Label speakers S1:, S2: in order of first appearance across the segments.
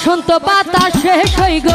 S1: বসন্ত বাতাসে সইগ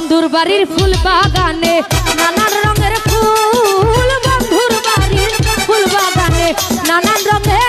S1: বন্ধুর বাড়ির ফুল বাগানে নানান রঙের ফুল বন্ধুর বাড়ির ফুল বাগানে নানান রঙের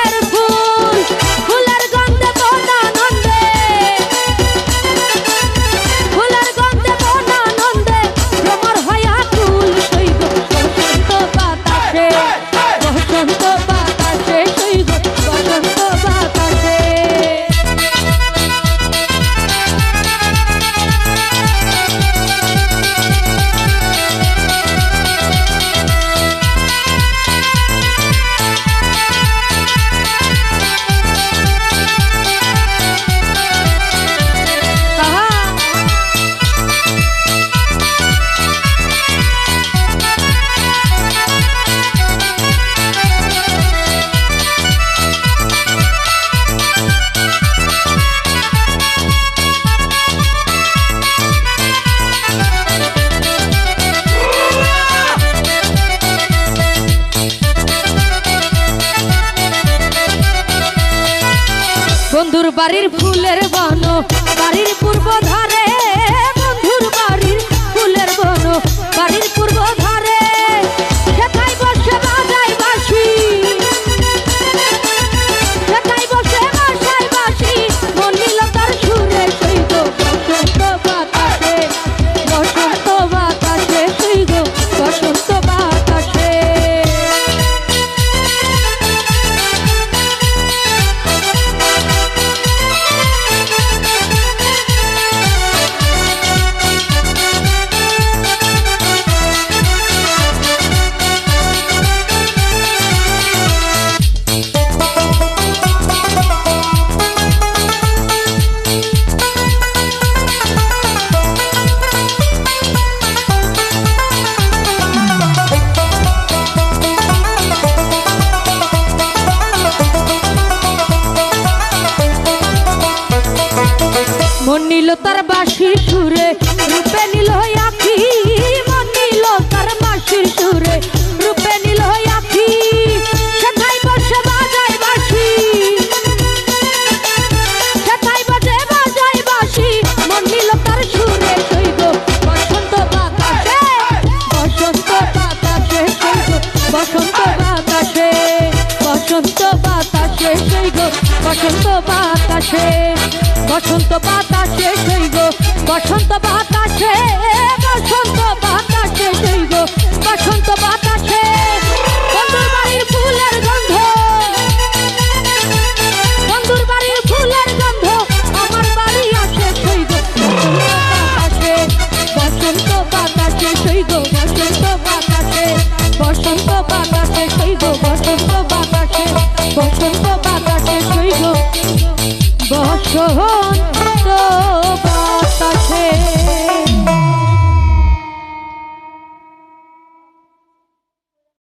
S1: বাড়ির ফুলের বন তার বাঁশির সুরে, রূপে নিল আখি, মন নিল তার বাঁশির সুরে, রূপে নিল আখি সেথাই বসে বাজায় বাঁশি। সেথাই বসে বাজায় বাঁশি, মন নিল তার সুরে সইগ বসন্ত বাতাসে বসন্ত বাতাসে সইগ বসন্ত বাতাসে, বসন্ত বসন্ত বাতাসে বসন্ত বাতাসে সেই গো বসন্ত বাতাস বাতাসে বসন্ত